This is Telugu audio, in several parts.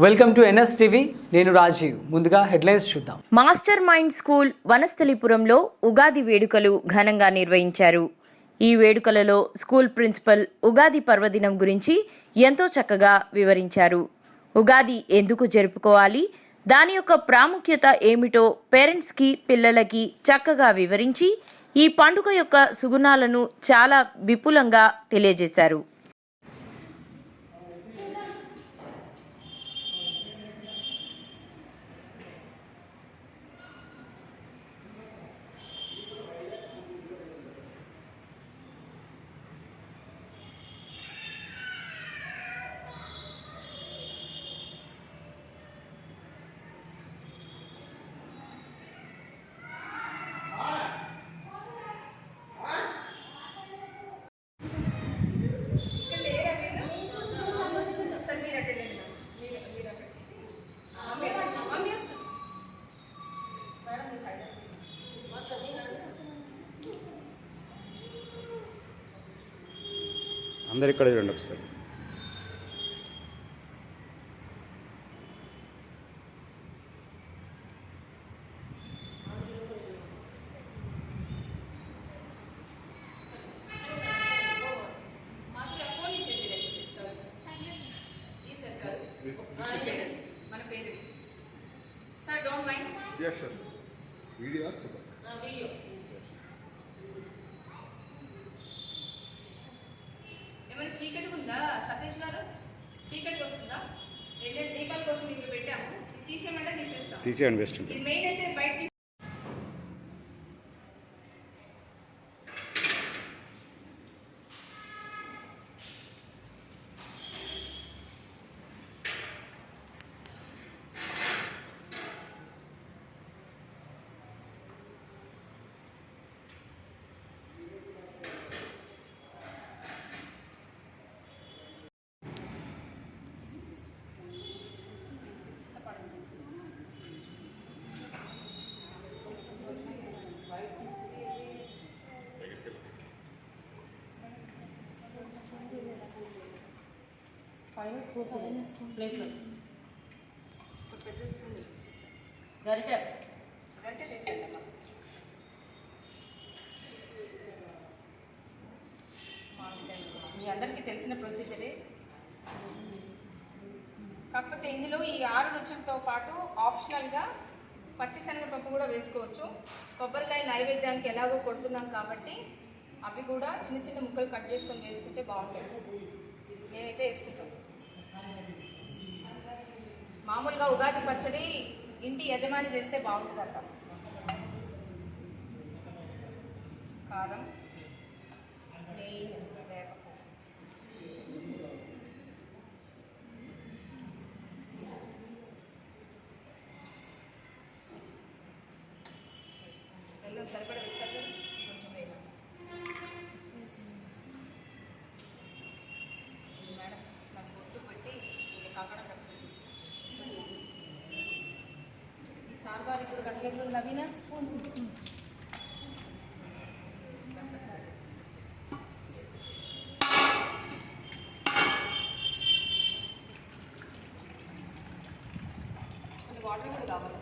Welcome to NS TV. నేను రాజీవ్. ముందుగా హెడ్లైన్స్ చూద్దాం. మాస్టర్ మైండ్ స్కూల్ వనస్థలిపురంలో ఉగాది వేడుకలు ఘనంగా నిర్వహించారు. ఈ వేడుకలలో స్కూల్ ప్రిన్సిపల్ ఉగాది పర్వదినం గురించి ఎంతో చక్కగా వివరించారు. ఉగాది ఎందుకు జరుపుకోవాలి? దాని యొక్క ప్రాముఖ్యత ఏమిటో పేరెంట్స్కి పిల్లలకి చక్కగా వివరించి ఈ పండుగ యొక్క సుగుణాలను చాలా విపులంగా తెలియజేశారు. అందరు ఇక్కడ చూడండి ఒకసారి. Yes, sir. Video or తీసేయండి బెస్ట్. బయట తీసి ప్లేట్లో. పెద్ద స్పూన్ గరిటె. మీ అందరికీ తెలిసిన ప్రొసీజరే. కాకపోతే ఇందులో ఈ ఆరు రుచులతో పాటు ఆప్షనల్గా పచ్చిశనగపప్పు కూడా వేసుకోవచ్చు. కొబ్బరికాయ నైవేద్యానికి ఎలాగో కొడుతున్నాం కాబట్టి అవి కూడా చిన్న చిన్న ముక్కలు కట్ చేసుకొని వేసుకుంటే బాగుంటుంది మేమైతే వేసుకుంటాం. మామూలుగా ఉగాది పచ్చడి ఇంటి యజమాని చేస్తే బాగుంటుందట. కారం. సాంబార్ ఇప్పుడు కట్టలేదు నవీన స్పూన్ వాటర్ కూడా కావాలి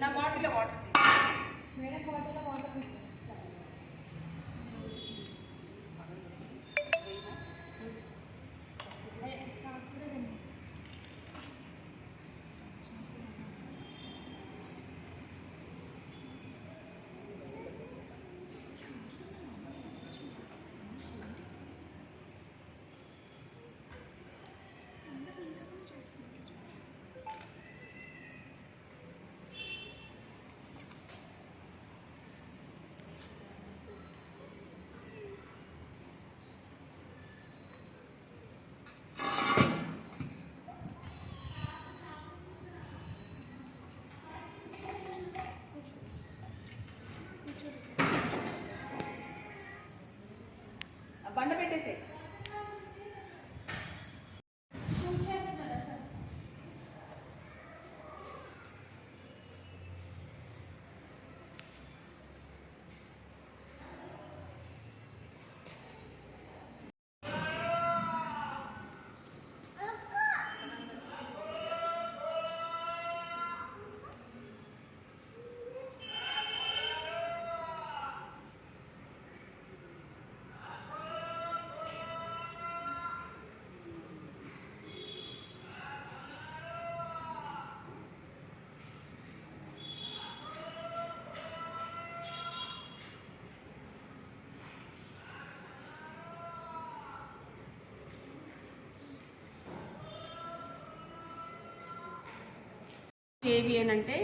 నా బాటిల్లో వాటర్ బండ పెట్టేసాయి. ఏవి అని అంటే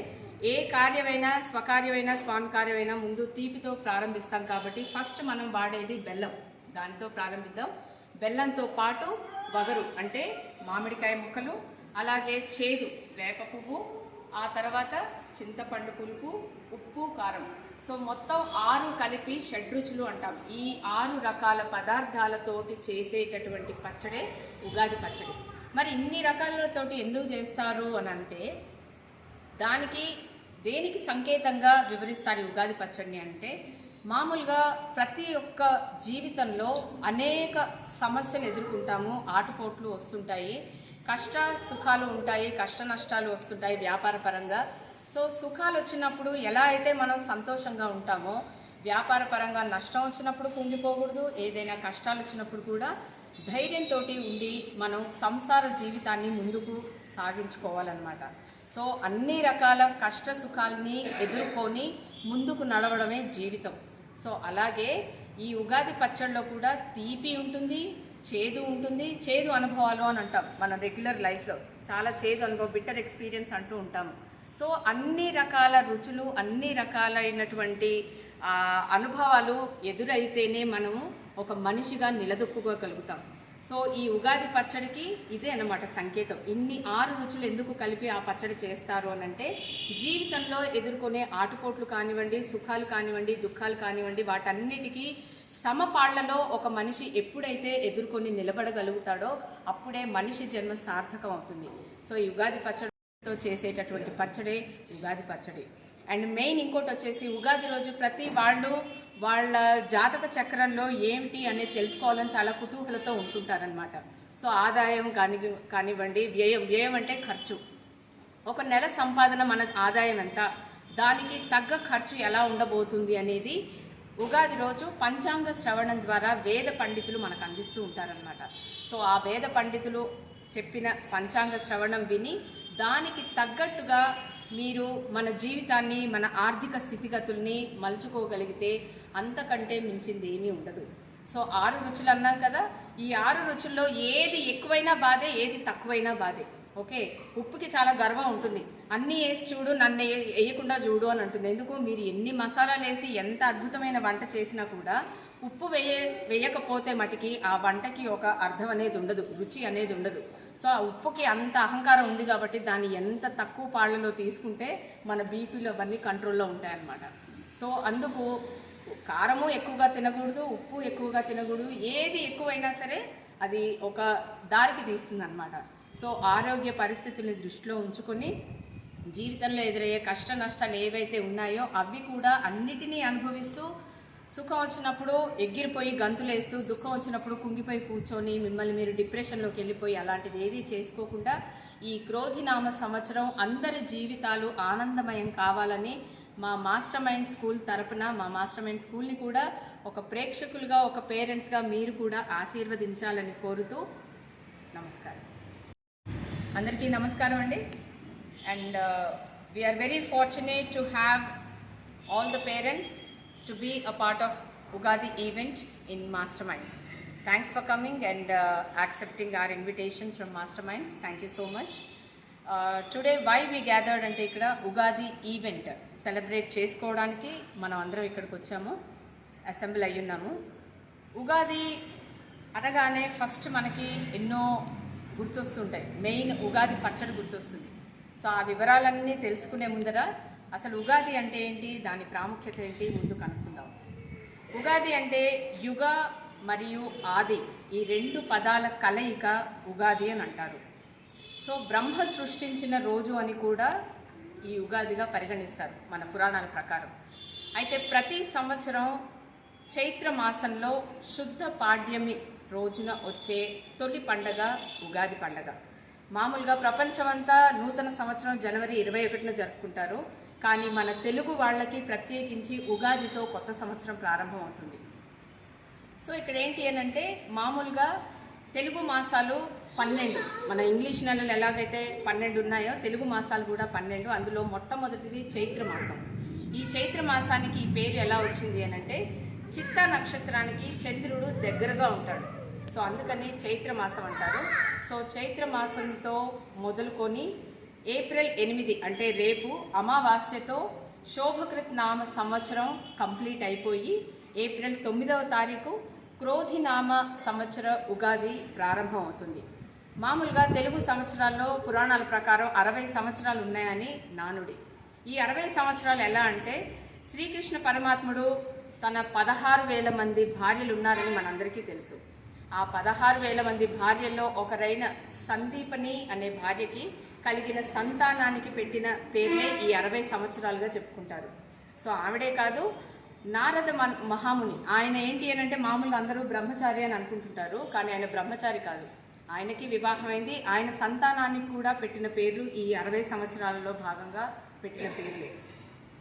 ఏ కార్యమైనా స్వకార్యమైనా స్వామి కార్యమైనా ముందు తీపితో ప్రారంభిస్తాం కాబట్టి ఫస్ట్ మనం వాడేది బెల్లం. దానితో ప్రారంభిద్దాం. బెల్లంతో పాటు వగరు అంటే మామిడికాయ ముక్కలు అలాగే చేదు వేప పువ్వు ఆ తర్వాత చింతపండు పులుపు ఉప్పు కారం. సో మొత్తం ఆరు కలిపి షడ్రుచులు అంటాం. ఈ ఆరు రకాల పదార్థాలతోటి చేసేటటువంటి పచ్చడే ఉగాది పచ్చడి. మరి ఇన్ని రకాలతోటి ఎందుకు చేస్తారు అని అంటే దానికి దేనికి సంకేతంగా వివరిస్తారు ఉగాది పచ్చడిని అంటే మామూలుగా ప్రతి ఒక్క జీవితంలో అనేక సమస్యలు ఎదుర్కొంటాము ఆటుపోట్లు వస్తుంటాయి కష్ట సుఖాలు ఉంటాయి కష్ట నష్టాలు వస్తుంటాయి వ్యాపార పరంగా. సో సుఖాలు వచ్చినప్పుడు ఎలా అయితే మనం సంతోషంగా ఉంటామో వ్యాపార పరంగా నష్టం వచ్చినప్పుడు కుంగిపోకూడదు ఏదైనా కష్టాలు వచ్చినప్పుడు కూడా ధైర్యంతో ఉండి మనం సంసార జీవితాన్ని ముందుకు సాగించుకోవాలన్నమాట. సో అన్ని రకాల కష్ట సుఖాలని ఎదుర్కొని ముందుకు నడవడమే జీవితం. సో అలాగే ఈ ఉగాది పచ్చడిలో కూడా తీపి ఉంటుంది చేదు ఉంటుంది. చేదు అనుభవాలు అని అంటాం మన రెగ్యులర్ లైఫ్లో. చాలా చేదు అనుభవం బిట్టర్ ఎక్స్పీరియన్స్ అంటూ ఉంటాము. సో అన్ని రకాల రుచులు అన్ని రకాలైనటువంటి అనుభవాలు ఎదురైతేనే మనము ఒక మనిషిగా నిలదొక్కుకోగలుగుతాం. సో ఈ ఉగాది పచ్చడికి ఇదే అన్నమాట సంకేతం. ఇన్ని ఆరు రుచులు ఎందుకు కలిపి ఆ పచ్చడి చేస్తారు అని అంటే జీవితంలో ఎదుర్కొనే ఆటుపోట్లు కానివ్వండి సుఖాలు కానివ్వండి దుఃఖాలు కానివ్వండి వాటన్నిటికీ సమపాళ్ళలో ఒక మనిషి ఎప్పుడైతే ఎదుర్కొని నిలబడగలుగుతాడో అప్పుడే మనిషి జన్మ సార్థకం అవుతుంది. సో ఈ ఉగాది పచ్చడితో చేసేటటువంటి పచ్చడే ఉగాది పచ్చడి. అండ్ మెయిన్ ఇంకోటి వచ్చేసి ఉగాది రోజు ప్రతి వాళ్ళు వాళ్ళ జాతక చక్రంలో ఏమిటి అనేది తెలుసుకోవాలని చాలా కుతూహలతో ఉంటుంటారనమాట సో ఆదాయం కాని కానివ్వండి వ్యయం వ్యయం అంటే ఖర్చు. ఒక నెల సంపాదన మన ఆదాయం ఎంత? దానికి తగ్గ ఖర్చు ఎలా ఉండబోతుంది అనేది ఉగాది రోజు పంచాంగ శ్రవణం ద్వారా వేద పండితులు మనకు అందిస్తూ ఉంటారనమాట సో ఆ వేద పండితులు చెప్పిన పంచాంగ శ్రవణం విని దానికి తగ్గట్టుగా మీరు మన జీవితాన్ని మన ఆర్థిక స్థితిగతుల్ని మలుచుకోగలిగితే అంతకంటే మించింది ఏమీ ఉండదు. సో ఆరు రుచులు అన్నాం కదా ఈ ఆరు రుచుల్లో ఏది ఎక్కువైనా బాధే ఏది తక్కువైనా బాధే. ఓకే? ఉప్పుకి చాలా గర్వం ఉంటుంది. అన్నీ వేసి చూడు నన్ను వేయకుండా చూడు అని అంటుంది. ఎందుకు? మీరు ఎన్ని మసాలాలు వేసి ఎంత అద్భుతమైన వంట చేసినా కూడా ఉప్పు వేయ వేయకపోతే మటుకి ఆ వంటకి ఒక అర్థం అనేది ఉండదు రుచి అనేది ఉండదు. సో ఆ ఉప్పుకి అంత అహంకారం ఉంది కాబట్టి దాన్ని ఎంత తక్కువ పాళ్ళలో తీసుకుంటే మన బీపీలో అవన్నీ కంట్రోల్లో ఉంటాయన్నమాట. సో అందుకు కారము ఎక్కువగా తినకూడదు ఉప్పు ఎక్కువగా తినకూడదు ఏది ఎక్కువైనా సరే అది ఒక దారికి తీస్తుందన్నమాట సో ఆరోగ్య పరిస్థితుల్ని దృష్టిలో ఉంచుకొని జీవితంలో ఎదురయ్యే కష్ట నష్టాలు ఏవైతే ఉన్నాయో అవి కూడా అన్నిటినీ అనుభవిస్తూ సుఖం వచ్చినప్పుడు ఎగిరిపోయి గంతులేస్తూ దుఃఖం వచ్చినప్పుడు కుంగిపోయి కూర్చొని మిమ్మల్ని మీరు డిప్రెషన్లోకి వెళ్ళిపోయి అలాంటిది ఏది చేసుకోకుండా ఈ క్రోధినామ సంవత్సరం అందరి జీవితాలు ఆనందమయం కావాలని మా మాస్టర్ మైండ్ స్కూల్ తరపున మా మాస్టర్ మైండ్ స్కూల్ని కూడా ఒక ప్రేక్షకులుగా ఒక పేరెంట్స్గా మీరు కూడా ఆశీర్వదించాలని కోరుతూ నమస్కారం. అందరికీ నమస్కారం అండి. And we are very fortunate to have all the parents to be a part of Ugadi event in master minds thanks for coming and accepting our invitation from master minds thank you so much today why we gathered అంటే ఇక్కడ ఉగాది ఈవెంట్ సెలబ్రేట్ చేసుకోవడానికి మనం అందరం ఇక్కడికి వచ్చాము. అసెంబ్లీ అయ్యున్నాము ఉగాది అనగానే ఫస్ట్ మనకి ఎన్నో గుర్తొస్తుంటాయి. మెయిన్ ఉగాది పచ్చడి గుర్తొస్తుంది. సో ఆ వివరాలన్నీ తెలుసుకునే ముందర అసలు ఉగాది అంటే ఏంటి? దాని ప్రాముఖ్యత ఏంటి? ముందు కనుక్కుందాం. ఉగాది అంటే యుగ మరియు ఆది ఈ రెండు పదాల కలయిక ఉగాది అని అంటారు. సో బ్రహ్మ సృష్టించిన రోజు అని కూడా ఈ ఉగాదిగా పరిగణిస్తారు మన పురాణాల ప్రకారం. అయితే ప్రతి సంవత్సరం చైత్ర మాసంలో శుద్ధ పాడ్యమి రోజున వచ్చే తొలి పండగ ఉగాది పండగ. మామూలుగా ప్రపంచమంతా నూతన సంవత్సరం జనవరి ఇరవై ఒకటిన జరుపుకుంటారు. కానీ మన తెలుగు వాళ్ళకి ప్రత్యేకించి ఉగాదితో కొత్త సంవత్సరం ప్రారంభం అవుతుంది సో ఇక్కడ ఏంటి అని అంటే మామూలుగా తెలుగు మాసాలు పన్నెండు. మన ఇంగ్లీష్ నెలలు ఎలాగైతే పన్నెండు ఉన్నాయో తెలుగు మాసాలు కూడా పన్నెండు. అందులో మొట్టమొదటిది చైత్ర మాసం. ఈ చైత్ర మాసానికి ఈ పేరు ఎలా వచ్చింది అని అంటే చిత్త నక్షత్రానికి చంద్రుడు దగ్గరగా ఉంటాడు. సో అందుకని చైత్ర మాసం అంటారు. సో చైత్ర మాసంతో మొదలుకొని ఏప్రిల్ ఎనిమిది అంటే రేపు అమావాస్యతో శోభకృత్ నామ సంవత్సరం కంప్లీట్ అయిపోయి ఏప్రిల్ తొమ్మిదవ తారీఖు క్రోధినామ సంవత్సర ఉగాది ప్రారంభం అవుతుంది. మామూలుగా తెలుగు సంవత్సరాల్లో పురాణాల ప్రకారం అరవై సంవత్సరాలు ఉన్నాయని నానుడి. ఈ అరవై సంవత్సరాలు ఎలా అంటే శ్రీకృష్ణ పరమాత్ముడు తన పదహారు వేల మంది భార్యలు ఉన్నారని మనందరికీ తెలుసు. ఆ పదహారు వేల మంది భార్యల్లో ఒకరైన సందీపని అనే భార్యకి కలిగిన సంతానానికి పెట్టిన పేర్లే ఈ అరవై సంవత్సరాలుగా చెప్పుకుంటారు. సో ఆవిడే కాదు నారద మన్- మహాముని. ఆయన ఏంటి అని అంటే మామూలుగా అందరూ బ్రహ్మచారి అని అనుకుంటుంటారు కానీ ఆయన బ్రహ్మచారి కాదు. ఆయనకి వివాహమైంది. ఆయన సంతానానికి కూడా పెట్టిన పేర్లు ఈ అరవై సంవత్సరాలలో భాగంగా పెట్టిన పేర్లే.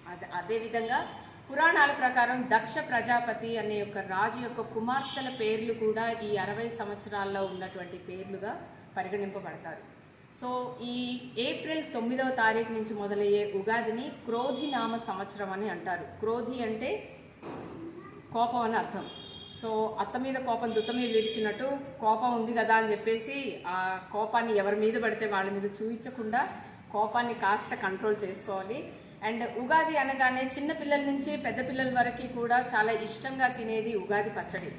అదే అదేవిధంగా పురాణాల ప్రకారం దక్ష ప్రజాపతి అనే యొక్క రాజు యొక్క కుమార్తెల పేర్లు కూడా ఈ అరవై సంవత్సరాల్లో ఉన్నటువంటి పేర్లుగా పరిగణింపబడతారు. సో ఈ ఏప్రిల్ తొమ్మిదవ తారీఖు నుంచి మొదలయ్యే ఉగాదిని క్రోధి నామ సంవత్సరం అని అంటారు. క్రోధి అంటే కోపం అని అర్థం. సో అత్త మీద కోపం దుత్త మీద విరిచినట్టు కోపం ఉంది కదా అని చెప్పేసి ఆ కోపాన్ని ఎవరి మీద పడితే వాళ్ళ మీద చూపించకుండా కోపాన్ని కాస్త కంట్రోల్ చేసుకోవాలి. అండ్ ఉగాది అనగానే చిన్న పిల్లల నుంచి పెద్ద పిల్లల వరకు కూడా చాలా ఇష్టంగా తినేది ఉగాది పచ్చడి.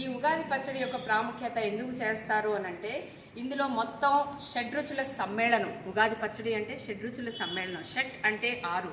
ఈ ఉగాది పచ్చడి యొక్క ప్రాముఖ్యత ఎందుకు చేస్తారు అని అంటే ఇందులో మొత్తం షడ్రుచుల సమ్మేళనం. ఉగాది పచ్చడి అంటే షడ్రుచుల సమ్మేళనం. షట్ అంటే ఆరు.